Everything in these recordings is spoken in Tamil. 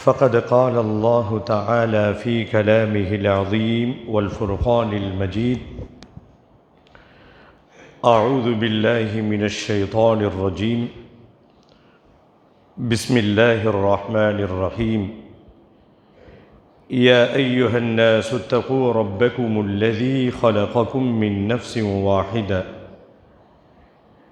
فقد قال الله تعالى في كلامه العظيم والفرقان المجيد أعوذ بالله من الشيطان الرجيم. بسم الله الرحمن الرحيم. يا أيها الناس اتقوا ربكم الذي خلقكم من نفس واحدة.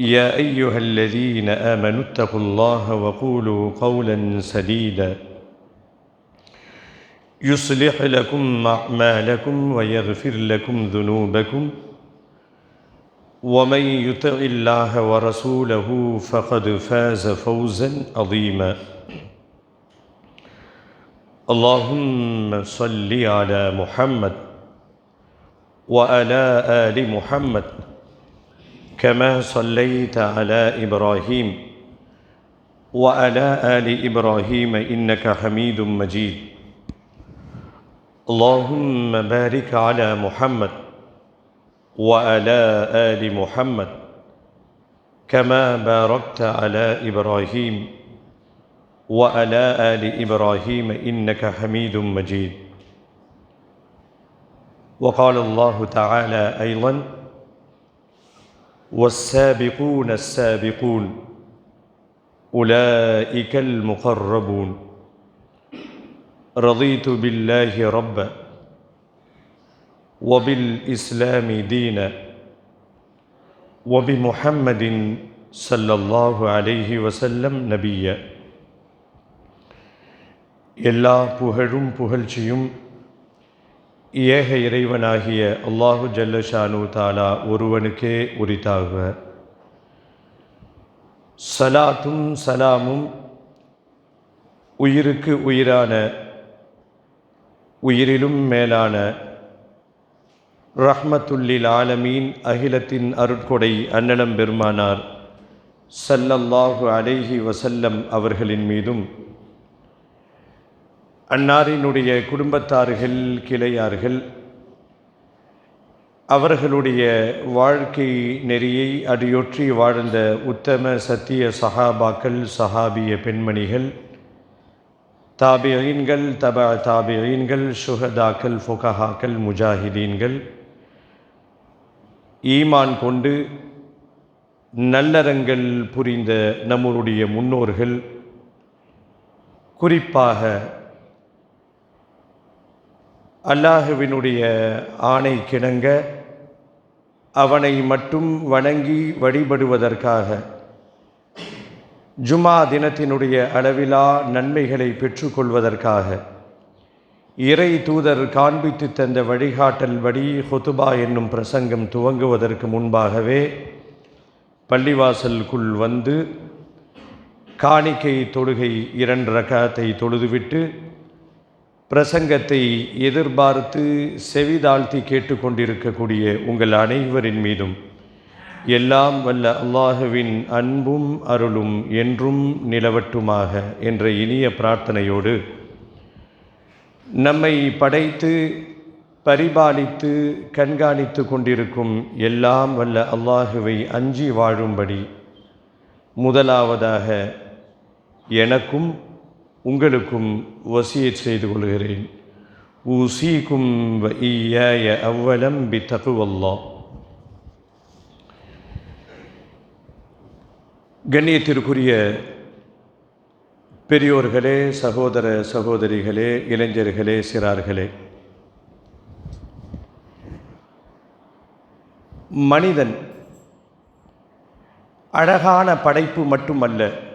يا أيها الذين آمنوا اتقوا الله وقولوا قولا سديدا. يصلح لكم أعمالكم ويغفر لكم ذنوبكم. ومن يطع الله ورسوله فقد فاز فوزا عظيما. اللهم صل على محمد وعلى آل محمد كما صليت على إبراهيم وعلى آل إبراهيم إنك حميد مجيد. اللهم بارك على محمد وعلى آل محمد كما باركت على إبراهيم وعلى آل إبراهيم إنك حميد مجيد. وقال الله تعالى أيضا والسابقون السابقون اولئك المقربون رضيت بالله ربا وبالاسلام دينا وبمحمد صلى الله عليه وسلم نبيا எல்லா புகழும் புகழ்ச்சியும் ஏக இறைவனாகிய அல்லாஹு ஜல்லஷானு தாலா ஒருவனுக்கே உரித்தாக சலாத்தும் சலாமும் உயிருக்கு உயிரான உயிரிலும் மேலான ரஹ்மத்துல்லில் ஆலமீன் அகிலத்தின் அருட்கொடை அன்னலம் பெருமானார் சல்லல்லாஹு அலைஹி வசல்லம் அவர்களின் மீதும் அன்னாரினுடைய குடும்பத்தார்கள் கிளையார்கள் அவர்களுடைய வாழ்க்கை நெறியை அடியொற்றி வாழ்ந்த உத்தம சத்திய சஹாபாக்கள் சஹாபிய பெண்மணிகள் தாபியீன்கள் தப தாபியீன்கள் சுகதாக்கள் ஃபொகஹாக்கள் முஜாஹிதீன்கள் ஈமான் கொண்டு நல்லறங்கள் புரிந்த நம்முடைய முன்னோர்கள் குறிப்பாக அல்லாஹுவினுடைய ஆணை கிணங்க அவனை மட்டும் வணங்கி வழிபடுவதற்காக ஜுமா தினத்தினுடைய அளவிலா நன்மைகளை பெற்றுக்கொள்வதற்காக இறை தூதர் காண்பித்து தந்த வழிகாட்டல் படி ஹொத்துபா என்னும் பிரசங்கம் துவங்குவதற்கு முன்பாகவே பள்ளிவாசலுக்குள் வந்து காணிக்கை தொழுகை இரண்டு ரகத்தை தொழுதுவிட்டு பிரசங்கத்தை எதிர்பார்த்து செவிதாழ்த்தி கேட்டுக்கொண்டிருக்கக்கூடிய உங்கள் அனைவரின் மீதும் எல்லாம் வல்ல அல்லாஹுவின் அன்பும் அருளும் என்றும் நிலவட்டுமாக என்ற இனிய பிரார்த்தனையோடு நம்மை படைத்து பரிபாலித்து கண்காணித்து கொண்டிருக்கும் எல்லாம் வல்ல அல்லாஹுவை அஞ்சி வாழும்படி முதலாவதாக எனக்கும் உங்களுக்கும் வசியச் செய்து கொள்கிறேன். ஊசீக்கும் வ ஈயாய அவ்வலம் பி தகுவல்லா கண்ணியத்திற்குரிய பெரியோர்களே சகோதர சகோதரிகளே இளைஞர்களே சிறார்களே. மனிதன் அழகான படைப்பு மட்டுமல்ல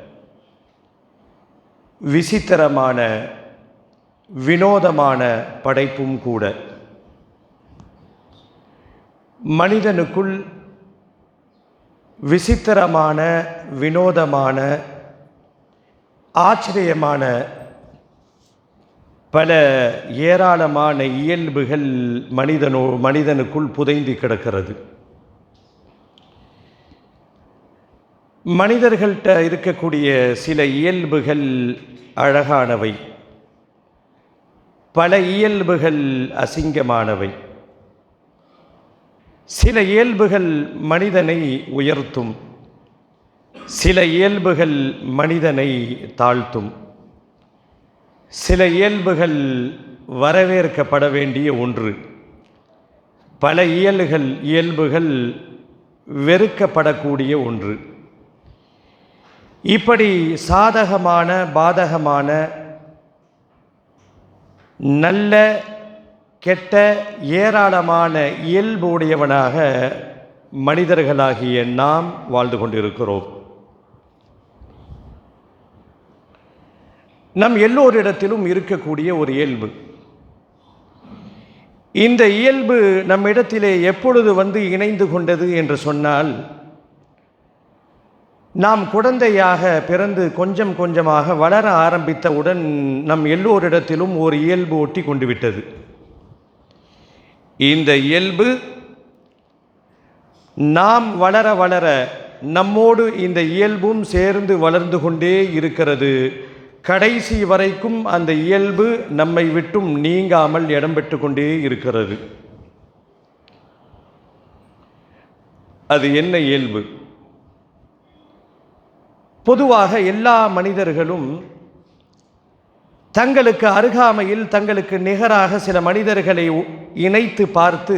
விசித்திரமான வினோதமான படைப்பும் கூட. மனிதனுக்குள் விசித்திரமான வினோதமான ஆச்சரியமான பல ஏராளமான இயல்புகள் மனிதனோ மனிதனுக்குள் புதைந்து கிடக்கிறது. மனிதர்கள்ட்ட இருக்கக்கூடிய சில இயல்புகள் அழகானவை. பல இயல்புகள் அசிங்கமானவை. சில இயல்புகள் மனிதனை உயர்த்தும். சில இயல்புகள் மனிதனை தாழ்த்தும். சில இயல்புகள் வரவேற்கப்பட வேண்டிய ஒன்று. பல இயல்கள் இயல்புகள் வெறுக்கப்படக்கூடிய ஒன்று. இப்படி சாதகமான பாதகமான நல்ல கெட்ட ஏராளமான இயல்புடையவனாக மனிதர்களாகிய நாம் வாழ்ந்து கொண்டிருக்கிறோம். நம் எல்லோரிடத்திலும் இருக்கக்கூடிய ஒரு இயல்பு. இந்த இயல்பு நம்மிடத்திலே எப்பொழுது வந்து இணைந்து கொண்டது என்று சொன்னால் நாம் குழந்தையாக பிறந்து கொஞ்சம் கொஞ்சமாக வளர ஆரம்பித்தவுடன் நம் எல்லோரிடத்திலும் ஒரு இயல்பு ஒட்டி கொண்டு விட்டது. இந்த இயல்பு நாம் வளர வளர நம்மோடு இந்த இயல்பும் சேர்ந்து வளர்ந்து கொண்டே இருக்கிறது. கடைசி வரைக்கும் அந்த இயல்பு நம்மை விட்டும் நீங்காமல் இடம்பெற்று கொண்டே இருக்கிறது. அது என்ன இயல்பு? பொதுவாக எல்லா மனிதர்களும் தங்களுக்கு அருகாமையில் தங்களுக்கு நிகராக சில மனிதர்களை இணைத்து பார்த்து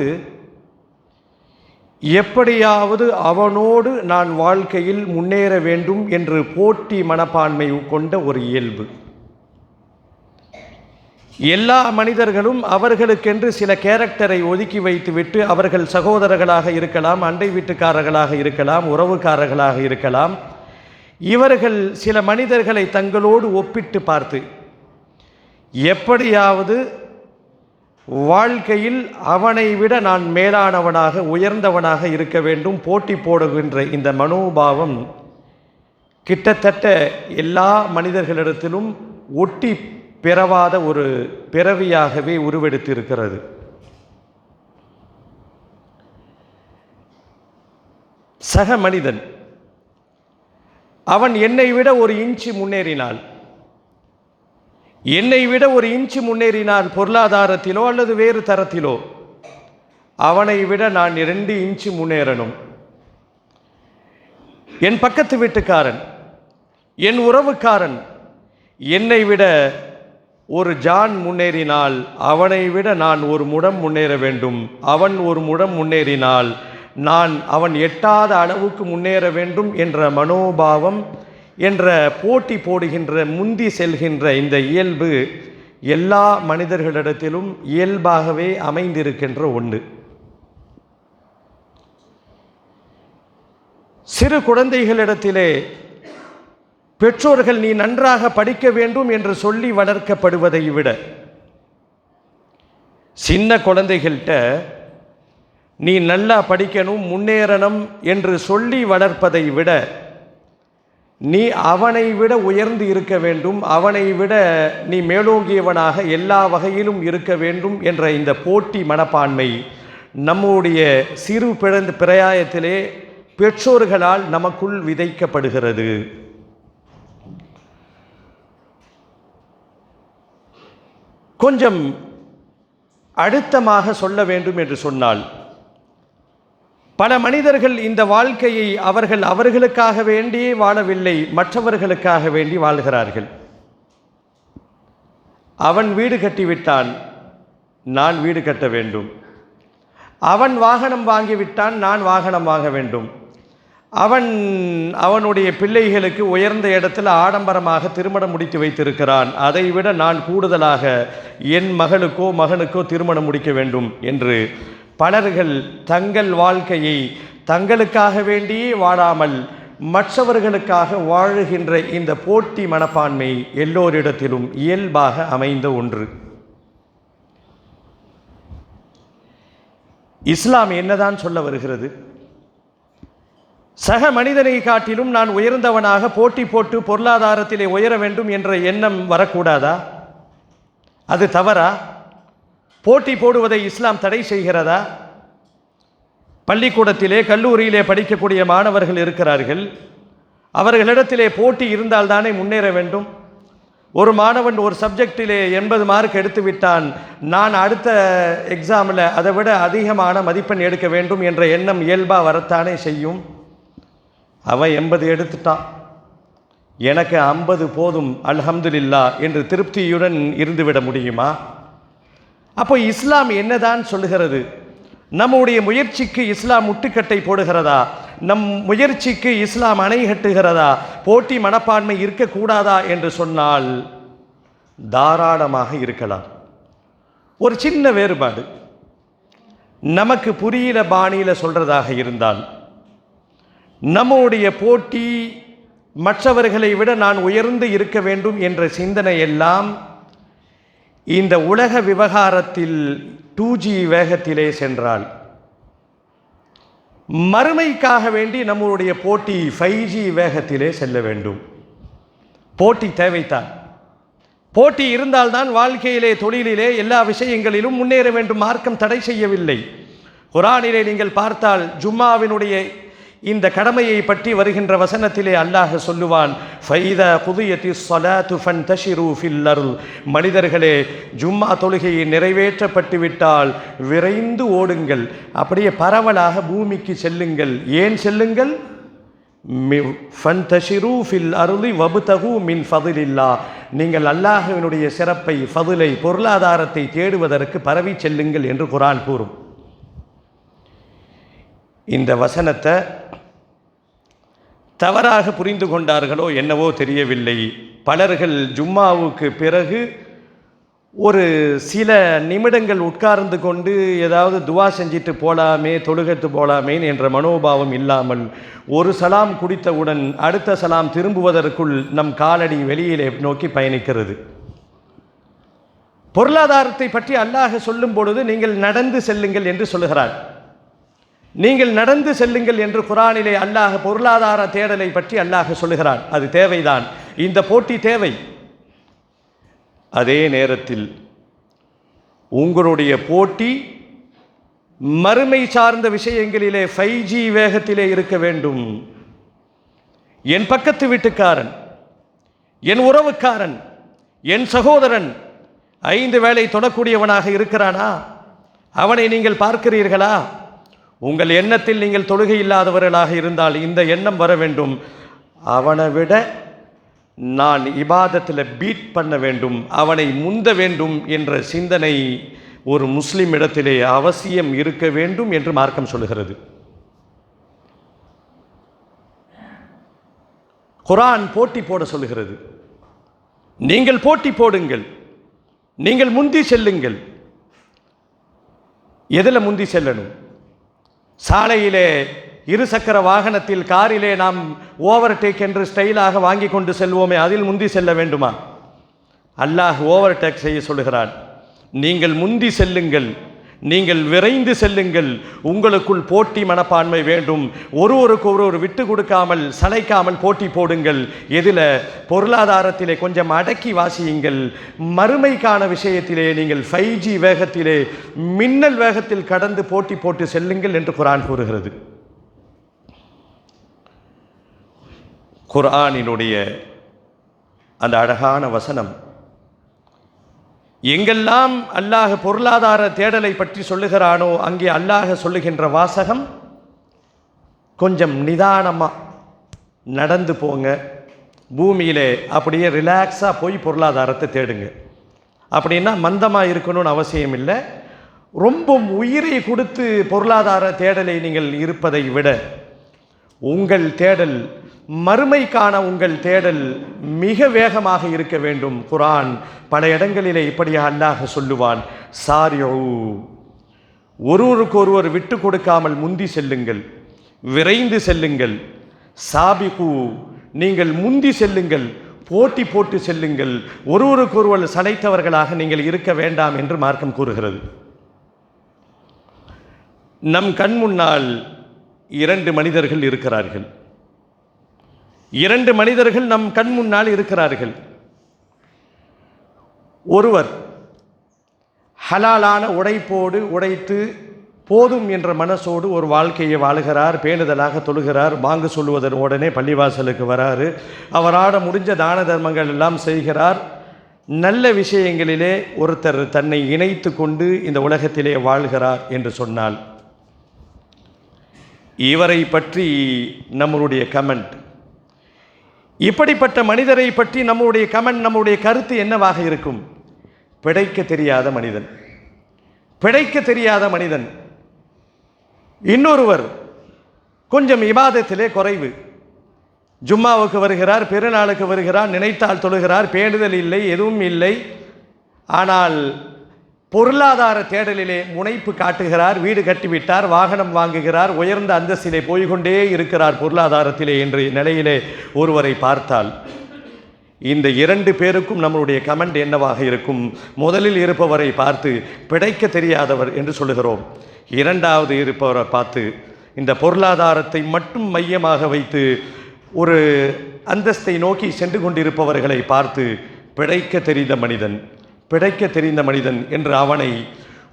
எப்படியாவது அவனோடு நான் வாழ்க்கையில் முன்னேற வேண்டும் என்று போட்டி மனப்பான்மை கொண்ட ஒரு இயல்பு. எல்லா மனிதர்களும் அவர்களுக்கென்று சில கேரக்டரை ஒதுக்கி வைத்துவிட்டு அவர்கள் சகோதரர்களாக இருக்கலாம் அண்டை வீட்டுக்காரர்களாக இருக்கலாம் உறவுக்காரர்களாக இருக்கலாம் இவர்கள் சில மனிதர்களை தங்களோடு ஒப்பிட்டு பார்த்து எப்படியாவது வாழ்க்கையில் அவனை விட நான் மேலானவனாக உயர்ந்தவனாக இருக்க வேண்டும் போட்டி போடுகின்ற இந்த மனோபாவம் கிட்டத்தட்ட எல்லா மனிதர்களிடத்திலும் ஒட்டி பிறவாத ஒரு பிறவியாகவே உருவெடுத்து இருக்கிறது சக மனிதன் அவன் என்னை விட ஒரு இன்ச்சு முன்னேறினாள். என்னை விட ஒரு இன்ச்சு முன்னேறினால் பொருளாதாரத்திலோ அல்லது வேறு தரத்திலோ. அவனை விட நான் இரண்டு இன்ச்சு முன்னேறணும். என் பக்கத்து வீட்டுக்காரன் என் உறவுக்காரன் என்னை விட ஒரு ஜான் முன்னேறினால் அவனை விட நான் ஒரு முடம் முன்னேற வேண்டும். அவன் ஒரு முடம் முன்னேறினால் நான் அவன் எட்டாத அளவுக்கு முன்னேற வேண்டும் என்ற மனோபாவம் என்ற போட்டி போடுகின்ற முந்தி செல்கின்ற இந்த இயல்பு எல்லா மனிதர்களிடத்திலும் இயல்பாகவே அமைந்திருக்கின்ற ஒன்று. சிறு குழந்தைகளிடத்திலே பெற்றோர்கள் நீ நன்றாக படிக்க வேண்டும் என்று சொல்லி வளர்க்கப்படுவதை விட சின்ன குழந்தைகள்கிட்ட நீ நல்லா படிக்கணும் முன்னேறணும் என்று சொல்லி வளர்ப்பதை விட நீ அவனை விட உயர்ந்து இருக்க வேண்டும் அவனை விட நீ மேலோங்கியவனாக எல்லா வகையிலும் இருக்க வேண்டும் என்ற இந்த போட்டி மனப்பான்மை நம்முடைய சிறு பிறந்த பிரயாயத்திலே பெற்றோர்களால் நமக்குள் விதைக்கப்படுகிறது. கொஞ்சம் அழுத்தமாக சொல்ல வேண்டும் என்று சொன்னால் பல மனிதர்கள் இந்த வாழ்க்கையை அவர்கள் அவர்களுக்காக வேண்டியே வாழவில்லை மற்றவர்களுக்காக வேண்டி வாழ்கிறார்கள். அவன் வீடு கட்டிவிட்டான் நான் வீடு கட்ட வேண்டும். அவன் வாகனம் வாங்கிவிட்டான் நான் வாகனம் வாங்க வேண்டும். அவன் அவனுடைய பிள்ளைகளுக்கு உயர்ந்த இடத்தில் ஆடம்பரமாக திருமணம் முடித்து வைத்திருக்கிறான். அதைவிட நான் கூடுதலாக என் மகளுக்கோ மகனுக்கோ திருமணம் முடிக்க வேண்டும் என்று பலர்கள் தங்கள் வாழ்க்கையை தங்களுக்காக வேண்டியே வாழாமல் மற்றவர்களுக்காக வாழுகின்ற இந்த போட்டி மனப்பான்மை எல்லோரிடத்திலும் இயல்பாக அமைந்த ஒன்று. இஸ்லாம் என்னதான் சொல்ல வருகிறது? சக மனிதனை காட்டிலும் நான் உயர்ந்தவனாக போட்டி போட்டு பொருளாதாரத்திலே உயர வேண்டும் என்ற எண்ணம் வரக்கூடாதா? அது தவறா? போட்டி போடுவதை இஸ்லாம் தடை செய்கிறதா? பள்ளிக்கூடத்திலே கல்லூரியிலே படிக்கக்கூடிய மாணவர்கள் இருக்கிறார்கள். அவர்களிடத்திலே போட்டி இருந்தால்தானே முன்னேற வேண்டும்? ஒரு மாணவன் ஒரு சப்ஜெக்டிலே எண்பது மார்க் எடுத்து விட்டான் நான் அடுத்த எக்ஸாமில் அதை விட அதிகமான மதிப்பெண் எடுக்க வேண்டும் என்ற எண்ணம் இயல்பாக வரத்தானே செய்யும்? அவன் எண்பது எடுத்துட்டான். எனக்கு ஐம்பது போதும் அல்ஹம்துலில்லா என்று திருப்தியுடன் இருந்துவிட முடியுமா? அப்போ இஸ்லாம் என்னதான் சொல்லுகிறது? நம்முடைய முயற்சிக்கு இஸ்லாம் முட்டுக்கட்டை போடுகிறதா? நம் முயற்சிக்கு இஸ்லாம் அணை கட்டுகிறதா? போட்டி மனப்பான்மை இருக்கக்கூடாதா என்று சொன்னால் தாராளமாக இருக்கலாம். ஒரு சின்ன வேறுபாடு. நமக்கு புரியல பாணியில் சொல்கிறதாக இருந்தால் நம்முடைய போட்டி மற்றவர்களை விட நான் உயர்ந்து இருக்க வேண்டும் என்ற சிந்தனை எல்லாம் இந்த உலக விவகாரத்தில் டூ ஜி வேகத்திலே சென்றால் மறுமைக்காக வேண்டி நம்முடைய போட்டி ஃபைவ் ஜி வேகத்திலே செல்ல வேண்டும். போட்டி தேவைத்தான். போட்டி இருந்தால்தான் வாழ்க்கையிலே தொழிலிலே எல்லா விஷயங்களிலும் முன்னேற வேண்டும். மார்க்கம் தடை செய்யவில்லை. குரானிலே நீங்கள் பார்த்தால் ஜும்மாவினுடைய இந்த கடமையை பற்றி வருகின்ற வசனத்திலே அல்லாஹ் சொல்லுவான் ஃபைதா புதியத்தி சொலாத்து ஃபன் தஷிரு ஃபில்லருள் மனிதர்களே ஜும்மா தொழுகையை நிறைவேற்றப்பட்டு விட்டால் விரைந்து ஓடுங்கள். அப்படியே பரவலாக பூமிக்கு செல்லுங்கள். ஏன் செல்லுங்கள்? ஃபன் ஃபில் அருளி வபுதகு மின் ஃபதிலில்லா. நீங்கள் அல்லாஹுவினுடைய சிறப்பை ஃபதிலை பொருளாதாரத்தை தேடுவதற்கு பரவி செல்லுங்கள் என்று குரான் கூறும். இந்த வசனத்தை தவறாக புரிந்து கொண்டார்களோ என்னவோ தெரியவில்லை. பலர்கள் ஜும்மாவுக்கு பிறகு ஒரு சில நிமிடங்கள் உட்கார்ந்து கொண்டு ஏதாவது துவா செஞ்சிட்டு போகலாமே தொழுகத்து போகலாமே என்ற மனோபாவம் இல்லாமல் ஒரு சலாம் குடித்தவுடன் அடுத்த சலாம் திரும்புவதற்குள் நம் காலடி வெளியிலே நோக்கி பயணிக்கிறது. பொருளாதாரத்தை பற்றி அல்லாஹ் சொல்லும் பொழுது நீங்கள் நடந்து செல்லுங்கள் என்று சொல்லுகிறார் நீங்கள் நடந்து செல்லுங்கள் என்று குரானிலே அல்லாஹ் பொருளாதார தேடலை பற்றி அல்லாஹ் சொல்லுகிறான். அது தேவைதான். இந்த போட்டி தேவை. அதே நேரத்தில் உங்களுடைய போட்டி மறுமை சார்ந்த விஷயங்களிலே ஃபைவ் ஜி வேகத்திலே இருக்க வேண்டும். என் பக்கத்து வீட்டுக்காரன் என் உறவுக்காரன் என் சகோதரன் ஐந்து வேளை தொடக்கூடியவனாக இருக்கிறானா? அவனை நீங்கள் பார்க்கிறீர்களா? உங்கள் எண்ணத்தில் நீங்கள் தொழுகை இல்லாதவர்களாக இருந்தால் இந்த எண்ணம் வர வேண்டும். அவனை விட நான் இபாதத்தில் பீட் பண்ண வேண்டும் அவனை முந்த வேண்டும் என்ற சிந்தனை ஒரு முஸ்லீம் இடத்திலே அவசியம் இருக்க வேண்டும் என்று மார்க்கம் சொல்லுகிறது. குரான் போட்டி போட சொல்லுகிறது. நீங்கள் போட்டி போடுங்கள் நீங்கள் முந்தி செல்லுங்கள். எதில் முந்தி செல்லணும்? சாலையிலே இருசக்கர வாகனத்தில் காரிலே நாம் ஓவர்டேக் என்று ஸ்டைலாக வாங்கி கொண்டு செல்வோமே அதில் முந்தி செல்ல வேண்டுமா? அல்லாஹ் ஓவர்டேக் செய்ய சொல்லுகிறான். நீங்கள் முந்தி செல்லுங்கள். நீங்கள் விரைந்து செல்லுங்கள். உங்களுக்குள் போட்டி மனப்பான்மை வேண்டும். ஒருவருக்கு ஒருவர் விட்டு கொடுக்காமல் சளைக்காமல் போட்டி போடுங்கள். எதில் பொருளாதாரத்திலே கொஞ்சம் அடக்கி வாசியுங்கள். மறுமைக்கான விஷயத்திலே நீங்கள் ஃபைவ் ஜி வேகத்திலே மின்னல் வேகத்தில் கடந்து போட்டி போட்டு செல்லுங்கள் என்று குரான் கூறுகிறது. குரானினுடைய அந்த அழகான வசனம் எங்கெல்லாம் அல்லாஹ் பொருளாதார தேடலை பற்றி சொல்லுகிறானோ அங்கே அல்லாஹ் சொல்லுகின்ற வாசகம் கொஞ்சம் நிதானமாக நடந்து போங்க. பூமியிலே அப்படியே ரிலாக்ஸாக போய் பொருளாதாரத்தை தேடுங்க. அப்படின்னா மந்தமாக இருக்கணும்னு அவசியம் இல்லை. ரொம்ப உயிரை கொடுத்து பொருளாதார தேடலை நீங்கள் இருப்பதை விட உங்கள் தேடல் மறுமைக்கான உங்கள் தேடல் மிக வேகமாக இருக்க வேண்டும். குரான் பல இடங்களிலே இப்படியா அல்லாஹ் சொல்லுவான் சாரியோ. ஒருவருக்கு ஒருவர் விட்டு கொடுக்காமல் முந்தி செல்லுங்கள் விரைந்து செல்லுங்கள். சாபிகு நீங்கள் முந்தி செல்லுங்கள் போட்டி போட்டு செல்லுங்கள். ஒருவருக்கொருவர் சளைத்தவர்களாக நீங்கள் இருக்க வேண்டாம் என்று மார்க்கம் கூறுகிறது. நம் கண் முன்னால் இரண்டு மனிதர்கள் இருக்கிறார்கள். இரண்டு மனிதர்கள் நம் கண் முன்னால் இருக்கிறார்கள். ஒருவர் ஹலாலான உடைப்போடு உடைத்து போதும் என்ற மனசோடு ஒரு வாழ்க்கையை வாழுகிறார் பேணுதலாக தொழுகிறார் வாங்கு சொல்லுவதன் உடனே பள்ளிவாசலுக்கு வராரு. அவராட முடிஞ்ச தான தர்மங்கள் எல்லாம் செய்கிறார். நல்ல விஷயங்களிலே ஒருத்தர் தன்னை இணைத்து கொண்டு இந்த உலகத்திலே வாழ்கிறார் என்று சொன்னால் இவரை பற்றி நம்மளுடைய கமெண்ட் இப்படிப்பட்ட மனிதரை பற்றி நம்முடைய கமெண்ட் நம்முடைய கருத்து என்னவாக இருக்கும்? பிழைக்க தெரியாத மனிதன். பிழைக்க தெரியாத மனிதன். இன்னொருவர் கொஞ்சம் இபாதத்திலே குறைவு. ஜும்மாவுக்கு வருகிறார் பெருநாளுக்கு வருகிறார் நினைத்தால் தொழுகிறார் பேணுதல் இல்லை எதுவும் இல்லை. ஆனால் பொருளாதார தேடலிலே முனைப்பு காட்டுகிறார் வீடு கட்டிவிட்டார் வாகனம் வாங்குகிறார் உயர்ந்த அந்தஸ்திலே போய்கொண்டே இருக்கிறார் பொருளாதாரத்திலே என்ற நிலையிலே ஒருவரை பார்த்தால் இந்த இரண்டு பேருக்கும் நம்மளுடைய கமெண்ட் என்னவாக இருக்கும்? முதலில் இருப்பவரை பார்த்து பிடைக்க தெரியாதவர் என்று சொல்லுகிறோம். இரண்டாவது இருப்பவரை பார்த்து இந்த பொருளாதாரத்தை மட்டும் மையமாக வைத்து ஒரு அந்தஸ்தை நோக்கி சென்று கொண்டிருப்பவர்களை பார்த்து பிழைக்க தெரிந்த மனிதன். பிழைக்க தெரிந்த மனிதன் என்று அவனை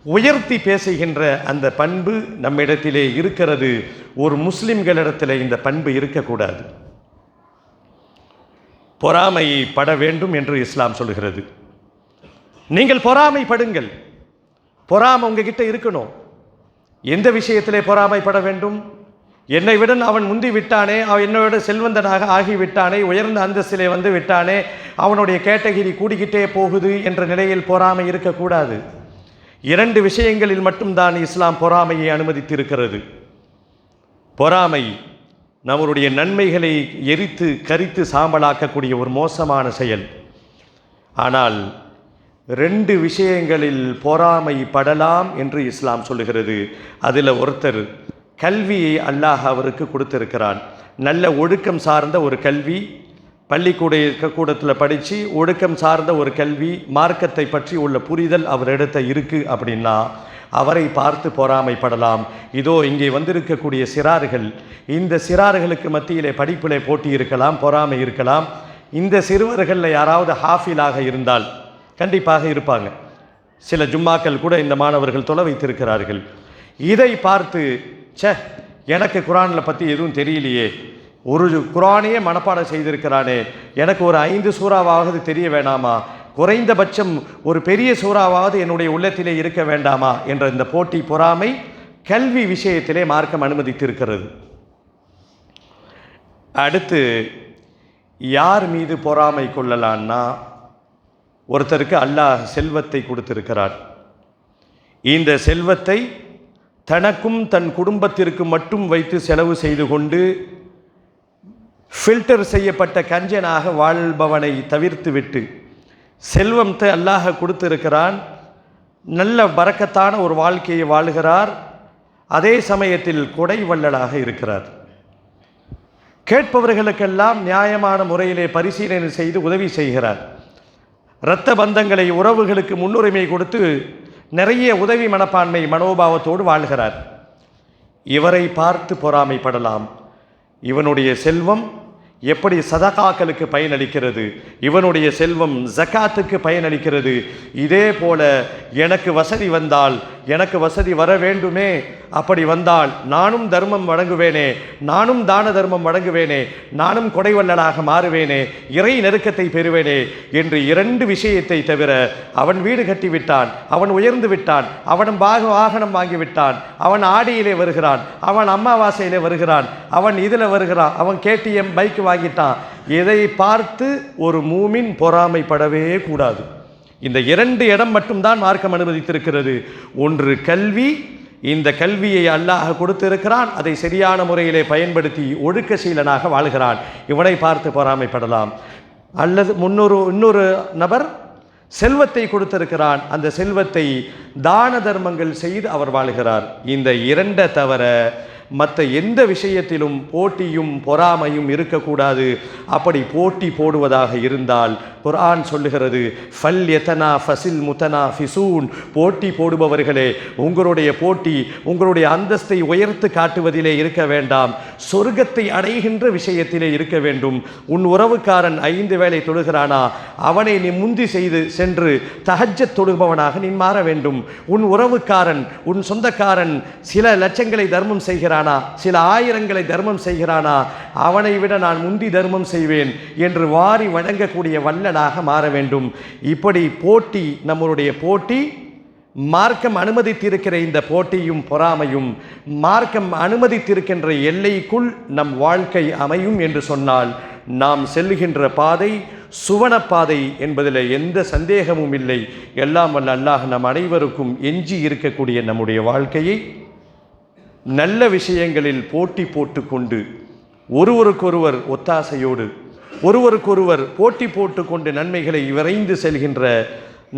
உயர்த்தி பேசுகின்ற அந்த பண்பு நம்மிடத்திலே இருக்கிறது. ஒரு முஸ்லிம்களிடத்தில் இந்த பண்பு இருக்கக்கூடாது. பொறாமை பட வேண்டும் என்று இஸ்லாம் சொல்கிறது நீங்கள் பொறாமைப்படுங்கள். பொறாமை உங்ககிட்ட இருக்கணும். எந்த விஷயத்திலே பொறாமைப்பட வேண்டும்? என்னை விட அவன் முந்தி விட்டானே அவன் என்னை விட செல்வந்தனாக ஆகிவிட்டானே உயர்ந்த அந்தஸ்திலே வந்து விட்டானே அவனுடைய கேட்டகிரி கூடிக்கிட்டே போகுது என்ற நிலையில் பொறாமை இருக்கக்கூடாது. இரண்டு விஷயங்களில் மட்டும்தான் இஸ்லாம் பொறாமையை அனுமதித்திருக்கிறது. பொறாமை நம்மளுடைய நன்மைகளை எரித்து கரித்து சாம்பலாக்கக்கூடிய ஒரு மோசமான செயல். ஆனால் ரெண்டு விஷயங்களில் பொறாமை படலாம் என்று இஸ்லாம் சொல்லுகிறது. அதில் ஒருத்தர் கல்வியை அல்லாஹ் அவருக்கு கொடுத்திருக்கிறான். நல்ல ஒழுக்கம் சார்ந்த ஒரு கல்வி பள்ளிக்கூட கூடத்தில் படித்து ஒழுக்கம் சார்ந்த ஒரு கல்வி மார்க்கத்தை பற்றி உள்ள புரிதல் அவரிடத்த இருக்குது அப்படின்னா அவரை பார்த்து பொறாமைப்படலாம். இதோ இங்கே வந்திருக்கக்கூடிய சிறார்கள் இந்த சிறார்களுக்கு மத்தியிலே படிப்பிலே போட்டி இருக்கலாம் பொறாமை இருக்கலாம். இந்த சிறுவர்களில் யாராவது ஹாஃபிலாக இருந்தால் கண்டிப்பாக இருப்பாங்க. சில ஜும்மாக்கள் கூட இந்த மாணவர்கள் தொலை வைத்திருக்கிறார்கள். இதை பார்த்து சே எனக்கு குரானில் பற்றி எதுவும் தெரியலையே. ஒரு குரானையே மனப்பாடம் செய்திருக்கிறானே. எனக்கு ஒரு ஐந்து சூறாவாவது தெரிய வேணாமா? குறைந்தபட்சம் ஒரு பெரிய சூறாவாவது என்னுடைய உள்ளத்திலே இருக்க வேண்டாமா? என்ற இந்த போட்டி பொறாமை கல்வி விஷயத்திலே மார்க்கம் அனுமதித்திருக்கிறது. அடுத்து யார் மீது பொறாமை கொள்ளலான்னா ஒருத்தருக்கு அல்லாஹ் செல்வத்தை கொடுத்திருக்கிறார் இந்த செல்வத்தை தனக்கும் தன் குடும்பத்திற்கு மட்டும் வைத்து செலவு செய்து கொண்டு ஃபில்டர் செய்யப்பட்ட கஞ்சனாக வாழ்பவனை தவிர்த்துவிட்டு செல்வத்தை அல்லாஹ் கொடுத்திருக்கிறான். நல்ல பறக்கத்தான ஒரு வாழ்க்கையை வாழுகிறார். அதே சமயத்தில் கொடை வள்ளலாக இருக்கிறார். கேட்பவர்களுக்கெல்லாம் நியாயமான முறையிலே பரிசீலனை செய்து உதவி செய்கிறார். இரத்த பந்தங்களை உறவுகளுக்கு முன்னுரிமை கொடுத்து நிறைய உதவி மனப்பான்மை மனோபாவத்தோடு வாழ்கிறார். இவரை பார்த்து பொறாமைப்படலாம். இவனுடைய செல்வம் எப்படி சதகாக்களுக்கு பயனளிக்கிறது? இவனுடைய செல்வம் ஜக்காத்துக்கு பயனளிக்கிறது? இதே போல எனக்கு வசதி வந்தால் எனக்கு வசதி வர வேண்டுமே. அப்படி வந்தால் நானும் தர்மம் வழங்குவேனே. நானும் தான தர்மம் வழங்குவேனே. நானும் கொடைவல்லலாக மாறுவேனே. இறை நெருக்கத்தை பெறுவேனே என்று இரண்டு விஷயத்தை தவிர அவன் வீடு கட்டிவிட்டான் அவன் உயர்ந்து விட்டான் அவன் பாக வாகனம் வாங்கிவிட்டான் அவன் ஆடியிலே வருகிறான் அவன் அம்மாவாசையிலே வருகிறான் அவன் இதில் வருகிறான் அவன் கேடிஎம் பைக் வாங்கிட்டான். இதை பார்த்து ஒரு மூமின் பொறாமைப்படவே கூடாது. இந்த இரண்டு இடம் மட்டும்தான் மார்க்கம் அனுமதித்திருக்கிறது. ஒன்று கல்வி. இந்த கல்வியை அல்லாஹ் கொடுத்திருக்கிறான். அதை சரியான முறையிலே பயன்படுத்தி ஒழுக்க சீலனாக வாழ்கிறான். இவனை பார்த்து பொறாமைப்படலாம். அல்லது முன்னொரு இன்னொரு நபர் செல்வத்தை கொடுத்திருக்கிறான். அந்த செல்வத்தை தான தர்மங்கள் செய்து அவர் வாழ்கிறார். இந்த இரண்ட தவிர மற்ற எந்த விஷயத்திலும் போட்டியும் பொறாமையும் இருக்கக்கூடாது. அப்படி போட்டி போடுவதாக இருந்தால் குர்ஆன் சொல்லுகிறது ஃபல் எத்தனா ஃபசில் முத்தனா ஃபிசூன் போட்டி போடுபவர்களே உங்களுடைய போட்டி உங்களுடைய அந்தஸ்தை உயர்த்து காட்டுவதிலே இருக்க வேண்டாம். சொர்க்கத்தை அடைகின்ற விஷயத்திலே இருக்க வேண்டும். உன் உறவுக்காரன் ஐந்து வேளை தொழுகிறானா? அவனை நீ முந்தி செய்து சென்று தகஜத் தொழுபவனாக நீ மாற வேண்டும். உன் உறவுக்காரன் உன் சொந்தக்காரன் சில லட்சங்களை தர்மம் செய்கிறானா? சில ஆயிரங்களை தர்மம் செய்கிறானா? அவனை விட நான் முந்தி தர்மம் செய்வேன் என்று வாரி வழங்கக்கூடிய மனிதனாக மாற வேண்டும். இப்படி போட்டி நம்மளுடைய போட்டி மார்க்கம் அனுமதித்திருக்கிற இந்த போட்டியும் பொறாமையும் மார்க்கம் அனுமதித்திருக்கின்ற எல்லைக்குள் நம் வாழ்க்கை அமையும் என்று சொன்னால் நாம் செல்லுகின்ற பாதை சுவன பாதை என்பதில் எந்த சந்தேகமும் இல்லை. எல்லாம் வல்ல அல்லாஹ் நம் அனைவருக்கும் எஞ்சி இருக்கக்கூடிய நம்முடைய வாழ்க்கையை நல்ல விஷயங்களில் போட்டி போட்டுக்கொண்டு ஒருவருக்கொருவர் ஒத்தாசையோடு ஒருவருக்கொருவர் போட்டி போட்டுக்கொண்டு நன்மைகளை விரைந்து செல்கின்ற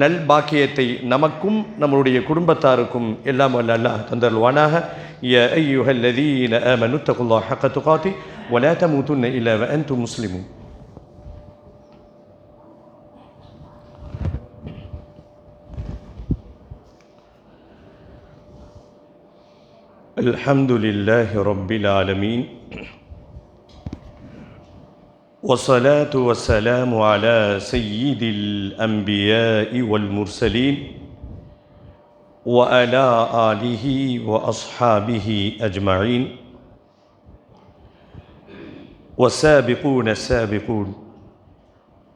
நல் பாக்கியத்தை நமக்கும் நம்மளுடைய குடும்பத்தாருக்கும் எல்லாம் வல்ல அல்லாஹ் தந்தருவானாக ய ஐயுஹல் லதீன ஆமனு தகுல்லாஹ் ஹக்க துகாத்தி ولا تموتن إلا وأنتم مسلمون الحمد لله رب العالمين والصلاة والسلام على سيد الأنبياء والمرسلين وعلى آله وأصحابه أجمعين. والسابقون السابقون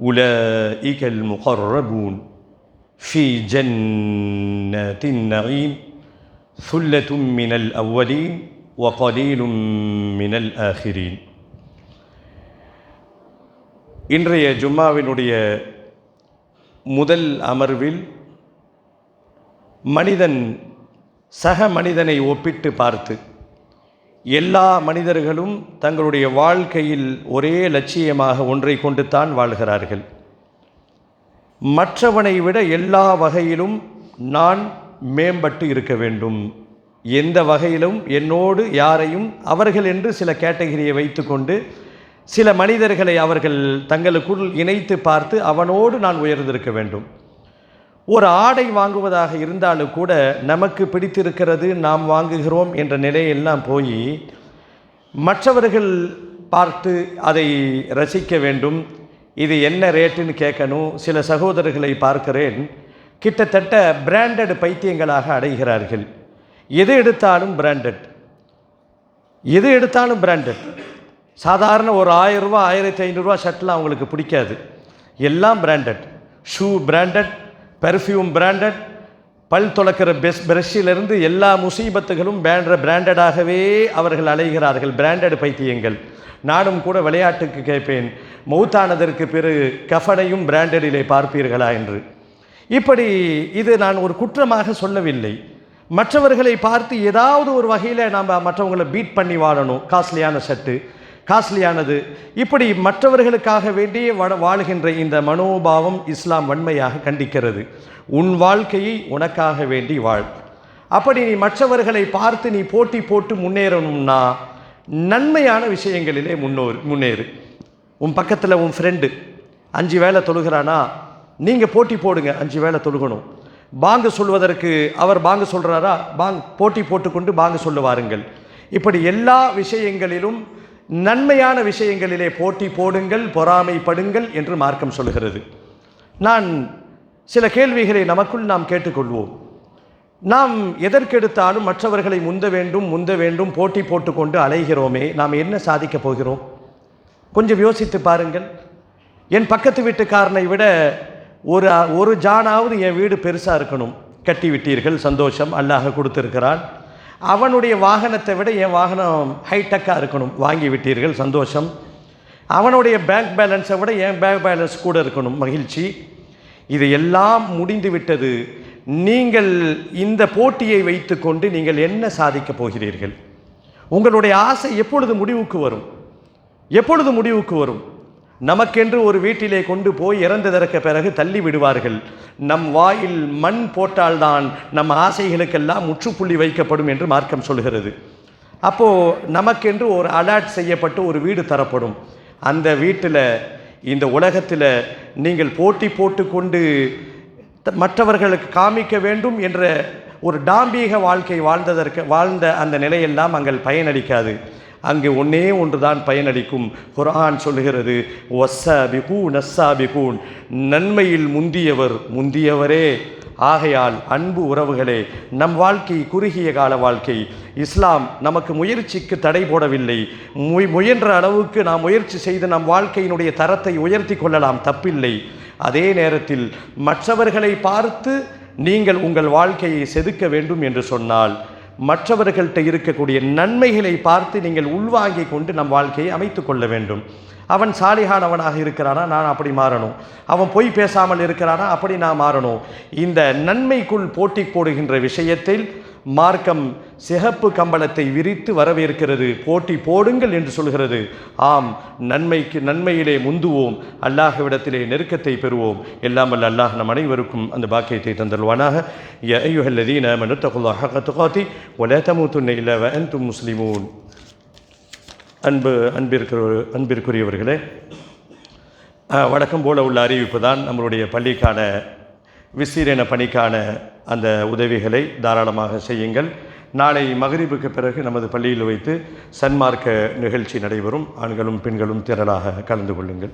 أولئك المقربون في جنات النعيم ثلة من الأولين وقليل من الآخرين. இன்றைய ஜும்மாவினுடைய முதல் அமர்வில் மனிதன் சக மனிதனை ஒப்பிட்டு பார்த்து எல்லா மனிதர்களும் தங்களுடைய வாழ்க்கையில் ஒரே லட்சியமாக ஒன்றை கொண்டு தான் வாழ்கிறார்கள். மற்றவனை விட எல்லா வகையிலும் நான் மேம்பட்டு இருக்க வேண்டும். எந்த வகையிலும் என்னோடு யாரையும் அவர்கள் என்று சில கேட்டகிரியை வைத்துக்கொண்டு சில மனிதர்களை அவர்கள் தங்களுக்குள் இணைத்து பார்த்து அவனோடு நான் உயர்ந்திருக்க வேண்டும். ஒரு ஆடை வாங்குவதாக இருந்தாலும் கூட நமக்கு பிடித்திருக்கிறது நாம் வாங்குகிறோம் என்ற நிலையெல்லாம் போய் மற்றவர்கள் பார்த்து அதை ரசிக்க வேண்டும். இது என்ன ரேட்டுன்னு கேட்கணும். சில சகோதரர்களை பார்க்கிறேன். கிட்டத்தட்ட பிராண்டட் பைத்தியங்களாக அடைகிறார்கள். எது எடுத்தாலும் பிராண்டட் எது எடுத்தாலும் பிராண்டட் சாதாரண ஒரு ஆயிரம் ரூபா ஆயிரத்தி ஐநூறுரூவா ஷர்ட்லாம் அவங்களுக்கு பிடிக்காது. எல்லாம் branded shoe branded perfume branded பல் துளக்கிற பெஸ் பிரஷ்ஷிலிருந்து எல்லா முசீபத்துகளும் பேண்ட பிராண்டடாகவே அவர்கள் அலைகிறார்கள். பிராண்டட் பைத்தியங்கள். நானும் கூட விளையாட்டுக்கு கேட்பேன். மௌத்தானதற்கு பிறகு கஃபனையும் பிராண்டடிலே பார்ப்பீர்களா என்று. இப்படி இது நான் ஒரு குற்றமாக சொல்லவில்லை. மற்றவர்களை பார்த்து ஏதாவது ஒரு வகையில் நாம் மற்றவங்களை பீட் பண்ணி வாழணும். காஸ்ட்லியான ஷர்ட்டு. காஸ்ட்லியானது. இப்படி மற்றவர்களுக்காக வேண்டிய வட வாழுகின்ற இந்த மனோபாவம் இஸ்லாம் வன்மையாக கண்டிக்கிறது. உன் வாழ்க்கையை உனக்காக வேண்டி வாழ். அப்படி நீ மற்றவர்களை பார்த்து நீ போட்டி போட்டு முன்னேறணும்னா நன்மையான விஷயங்களிலே முன்னோர் முன்னேறு. உன் பக்கத்தில் உன் ஃப்ரெண்டு அஞ்சு வேலை தொழுகிறானா நீங்கள் போட்டி போடுங்க அஞ்சு வேலை தொழுகணும். பாங்கு சொல்வதற்கு அவர் பாங்கு சொல்கிறாரா பாங் போட்டி போட்டுக்கொண்டு பாங்கு சொல்லுவாருங்கள். இப்படி எல்லா விஷயங்களிலும் நன்மையான விஷயங்களிலே போட்டி போடுங்கள் பொறாமைப்படுங்கள் என்று மார்க்கம் சொல்கிறது நான் சில கேள்விகளை நமக்குள் நாம் கேட்டுக்கொள்வோம். நாம் எதற்கெடுத்தாலும் மற்றவர்களை முந்த வேண்டும் முந்த வேண்டும் போட்டி போட்டுக்கொண்டு அலைகிறோமே நாம் என்ன சாதிக்கப் போகிறோம்? கொஞ்சம் யோசித்து பாருங்கள். என் பக்கத்து வீட்டுக்காரனை விட ஒரு ஒரு ஜானாவது என் வீடு பெருசாக இருக்கணும். கட்டி விட்டீர்கள் சந்தோஷம் அல்லாஹ் கொடுத்திருக்கிறான். அவனுடைய வாகனத்தை விட என் வாகனம் ஹைடெக்காக இருக்கணும். வாங்கி விட்டீர்கள் சந்தோஷம். அவனுடைய பேங்க் பேலன்ஸை விட என் பேங்க் பேலன்ஸ் கூட இருக்கணும் மகிழ்ச்சி. இது எல்லாம் முடிந்து விட்டது. நீங்கள் இந்த போட்டியை வைத்துக்கொண்டு நீங்கள் என்ன சாதிக்கப் போகிறீர்கள்? உங்களுடைய ஆசை எப்பொழுது முடிவுக்கு வரும்? எப்பொழுது முடிவுக்கு வரும்? நமக்கென்று ஒரு வீட்டிலே கொண்டு போய் இறந்ததற்கு பிறகு தள்ளி விடுவார்கள். நம் வாயில் மண் போட்டால்தான் நம் ஆசைகளுக்கெல்லாம் முற்றுப்புள்ளி வைக்கப்படும் என்று மார்க்கம் சொல்கிறது. அப்போது நமக்கென்று ஒரு அலாட் செய்யப்பட்டு ஒரு வீடு தரப்படும். அந்த வீட்டில் இந்த உலகத்தில் நீங்கள் போட்டி போட்டுக்கொண்டு த- மற்றவர்களுக்கு காமிக்க வேண்டும் என்ற ஒரு டாம்பீக வாழ்க்கை வாழ்ந்ததற்கு வாழ்ந்த அந்த நிலையெல்லாம் அங்கே பயனளிக்காது. அங்கு ஒன்றே ஒன்றுதான் பயனளிக்கும். குரான் சொல்லுகிறது ஒஸ்ஸாபிகூன் நஸ்ஸாபிகூன் நன்மையில் முந்தியவர் முந்தியவரே. ஆகையால் அன்பு உறவுகளே நம் வாழ்க்கை குறுகிய கால வாழ்க்கை. இஸ்லாம் நமக்கு முயற்சிக்கு தடை போடவில்லை. முய முயன்ற அளவுக்கு நாம் முயற்சி செய்து நம் வாழ்க்கையினுடைய தரத்தை உயர்த்தி கொள்ளலாம் தப்பில்லை. அதே நேரத்தில் மற்றவர்களை பார்த்து நீங்கள் உங்கள் வாழ்க்கையை செதுக்க வேண்டும் என்று சொன்னால் மற்றவர்கள்ட்ட இருக்கக்கூடிய நன்மைகளை பார்த்து நீங்கள் உள்வாங்கிக் கொண்டு நம் வாழ்க்கையை அமைத்து கொள்ள வேண்டும். அவன் சாலிகானவனாக இருக்கிறானா? நான் அப்படி மாறணும். அவன் பொய் பேசாமல் இருக்கிறானா? அப்படி நான் மாறணும். இந்த நன்மைக்குள் போட்டி போடுகின்ற விஷயத்தில் மார்க்கம் சிகப்பு கம்பளத்தை விரித்து வரவேற்கிறது. போட்டி போடுங்கள் என்று சொல்கிறது. ஆம் நன்மைக்கு நன்மையிலே முந்துவோம். அல்லாஹ்விடத்திலே நெருக்கத்தை பெறுவோம். எல்லாம் வல்ல அல்லாஹ் நம் அனைவருக்கும் அந்த பாக்கியத்தை தந்தல்வானாக யா மனுத்தகுல்லாஹ் கத்துகாத்தி துகாத்தி. வலா தமூத்துன்ன முஸ்லிமூன். அன்பு அன்பிற்கு அன்பிற்குரியவர்களே வழக்கம் போல உள்ள அறிவிப்பு தான் நம்மளுடைய பள்ளிக்கான விசீரண பணிக்கான அந்த உதவிகளை தாராளமாக செய்யுங்கள். நாளை மகரிபுக்கு பிறகு நமது பள்ளியில் வைத்து சன்மார்க்க நிகழ்ச்சி நடைபெறும். ஆண்களும் பெண்களும் திரளாக கலந்து கொள்ளுங்கள்.